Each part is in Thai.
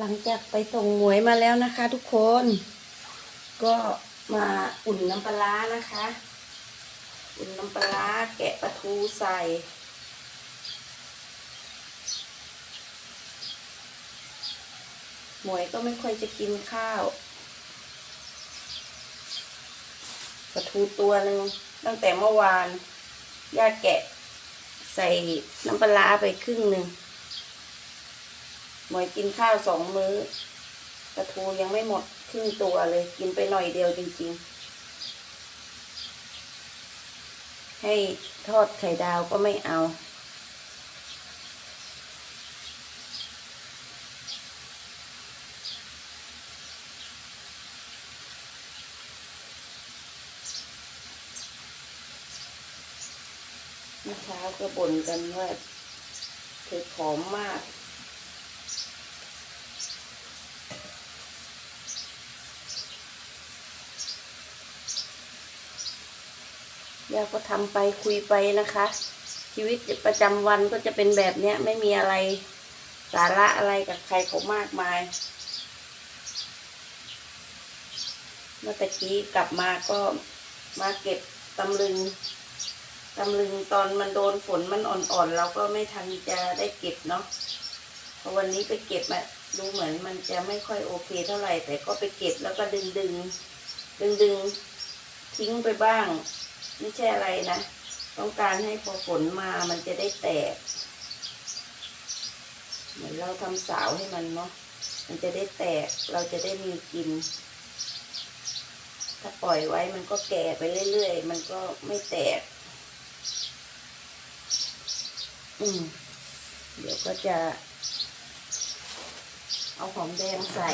หลังจากไปส่งหมวยมาแล้วนะคะ ทุกคน ก็มาอุ่นน้ำปลานะคะ อุ่นน้ำปลาแกะปลาทูใส่ หมวยก็ไม่ค่อยจะกินข้าวปลาทูตัวหนึ่งตั้งแต่เมื่อวานย่าแกะใส่น้ำปลาไปครึ่งหนึ่ง มวยกินข้าวสองมื้อปลาทูยังไม่หมดครึ่งตัวเลย กินไปหน่อยเดียวจริง ๆ ให้ทอดไข่ดาวก็ไม่เอาเมื่อเช้าก็บ่นกันว่าเธอผอมมาก ย่าก็ทำไปคุยไปนะคะ ชีวิตประจำวันก็จะเป็นแบบเนี้ยไม่มีอะไรสาระอะไรกับใครเขามากมาย เมื่อตะกี้กลับมาก็มาเก็บตำลึงตำลึงตอนมันโดนฝนมันอ่อนๆเราก็ไม่ทันจะได้เก็บเนาะพอวันนี้ไปเก็บอะดูเหมือนมันจะไม่ค่อยโอเคเท่าไหร่ แต่ก็ไปเก็บแล้วก็ดึงดึงดึงดึงทิ้งไปบ้าง ไม่ใช่อะไรนะ ต้องการให้พอฝนมามันจะได้แตก เหมือนเราทำสาวให้มันเนาะ มันจะได้แตก เราจะได้มีกิน ถ้าปล่อยไว้มันก็แก่ไปเรื่อยๆ มันก็ไม่แตก อืม เดี๋ยวก็จะ เอาหอมแดงใส่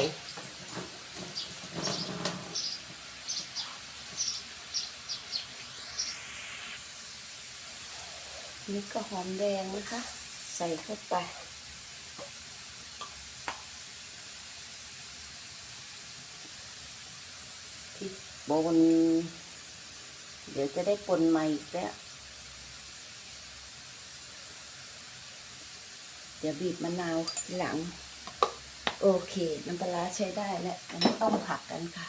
นี่ก็หอมแดงนะคะ ใส่เข้าไปพริกบน เดี๋ยวจะได้ปนใหม่อีกแล้วเดี๋ยวบีบมะนาวหลัง โอเค น้ำปลาใช้ได้แล้วอันนี้ต้มผักกันค่ะ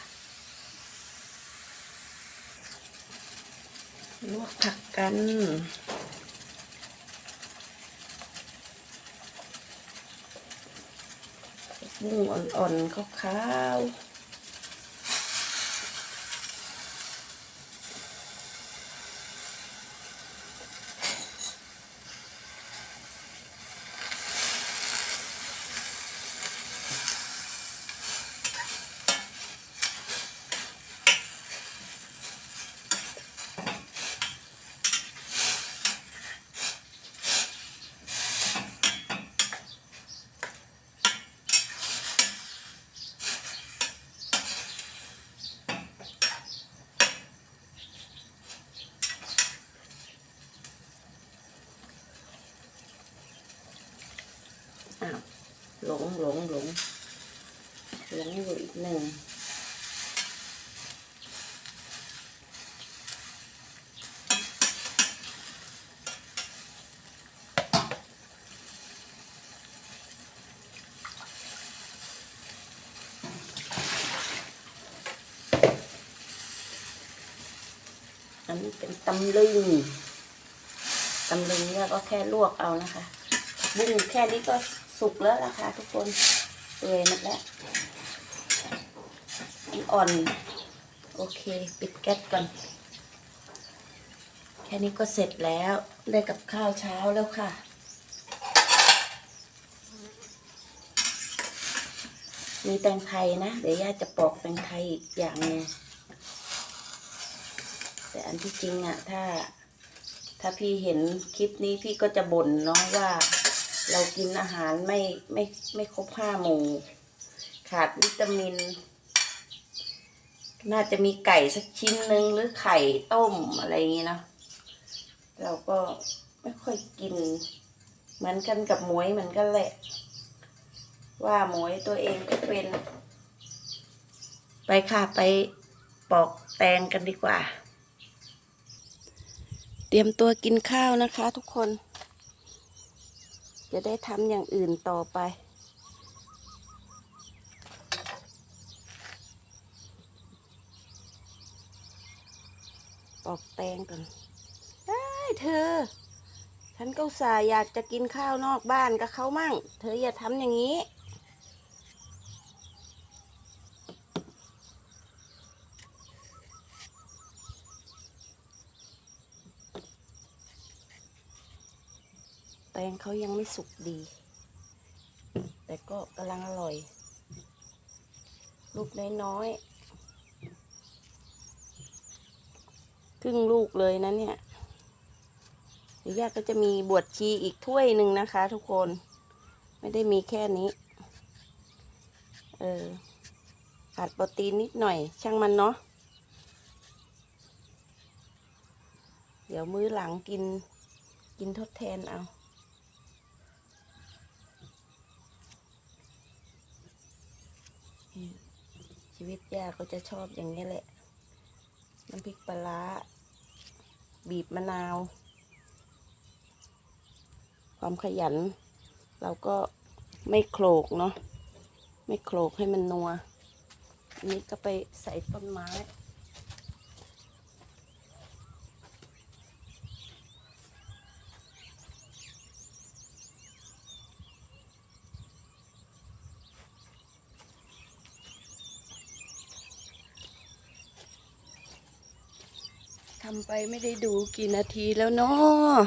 ลวกผักกัน บุ้งอ่อนๆขาวๆ อ้าวหลงหลงหลงหลงอยู่อีกหนึ่งอันนี้เป็นตำลึงตำลึงเนี่ยก็แค่ลวกเอานะคะบุ้งแค่นี้ก็ สุกแล้วล่ะค่ะทุกคนเปื่อยหมดแล้วอ่อน โอเค ปิดแก๊สก่อน แค่นี้ก็เสร็จแล้ว ได้กับข้าวเช้าแล้วค่ะ มีแตงไทยนะ เดี๋ยวย่าจะปอกแตงไทยอีกอย่างหนึงแต่อันที่จริงอะถ้า ถ้าพี่เห็นคลิปนี้พี่ก็จะบ่นเนาะว่า เรากินอาหารไม่ไม่ไม่ครบห้าหมู่ ขาดวิตามิน น่าจะมีไก่สักชิ้นหนึ่งหรือไข่ต้มอะไรอย่างนี้เนาะเราก็ไม่ค่อยกิน เหมือนกันกับหมวยเหมือนกันแหละ ว่าหมวยตัวเองก็เป็น ไปค่ะไปปอกแตงกันดีกว่า เตรียมตัวกินข้าวนะคะทุกคน จะได้ทำอย่างอื่นต่อไป ปอกแตงก่อนได้เธอ ฉันก็สายอยากจะกินข้าวนอกบ้านกับเขามั่ง เธออย่าทำอย่างนี้ แตงเขายังไม่สุกดี แต่ก็กำลังอร่อย ลูกน้อยๆครึ่งลูกเลยนะเนี่ยเดี๋ยวย่าก็จะมีบวชชีอีกถ้วยหนึ่งนะคะ ทุกคน ไม่ได้มีแค่นี้ เออขาดโปรตีนนิดหน่อย ช่างมันเนาะเดี๋ยวมื้อหลังกินกินทดแทนเอา ชีวิตย่าก็จะชอบอย่างนี้แหละ น้ำพริกปลาร้าบีบมะนาว ความขยัน เราก็ไม่โขลกเนาะไม่โขลกให้มันนัว อันนี้ก็ไปใส่ต้นไม้ำไปไม่ได้ดูกี่นาทีแล้วเนาะ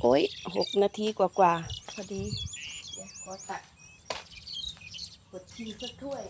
โอ้ยหกนาทีกว่าๆพอดี เดี๋ยวขอตักกดชีสักถ้วย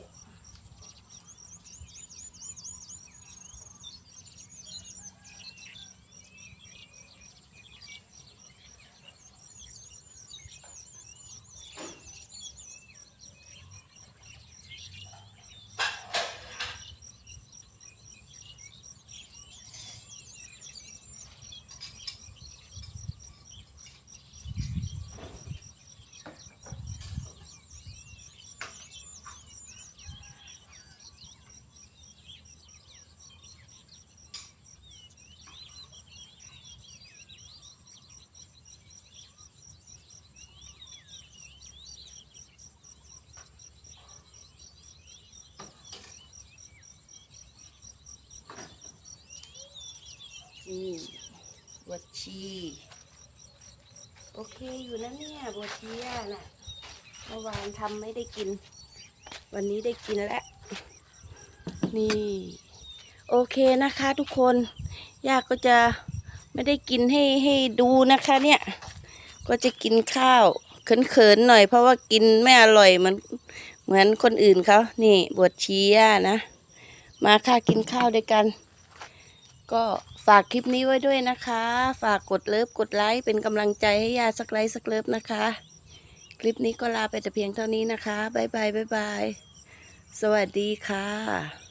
นี่บวชชี โอเคอยู่นะเนี่ยบวชชีย่าน่ะเมื่อวานทำไม่ได้กิน วันนี้ได้กินแล้ว นี่ โอเคนะคะทุกคนยากก็จะไม่ได้กินให้ให้ดูนะคะเนี่ย ก็จะกินข้าวเขินๆหน่อย เพราะว่ากินไม่อร่อยเหมือนเหมือนคนอื่นเขานี่บวชชีย่านะ มาค่ะกินข้าวด้วยกัน ก็ฝากคลิปนี้ไว้ด้วยนะคะ ฝากกดเลิฟกดไลค์เป็นกำลังใจให้ยาสักไลค์สักเลิฟนะคะ คลิปนี้ก็ลาไปแต่เพียงเท่านี้นะคะบ๊ายบายบ๊ายบายสวัสดีค่ะ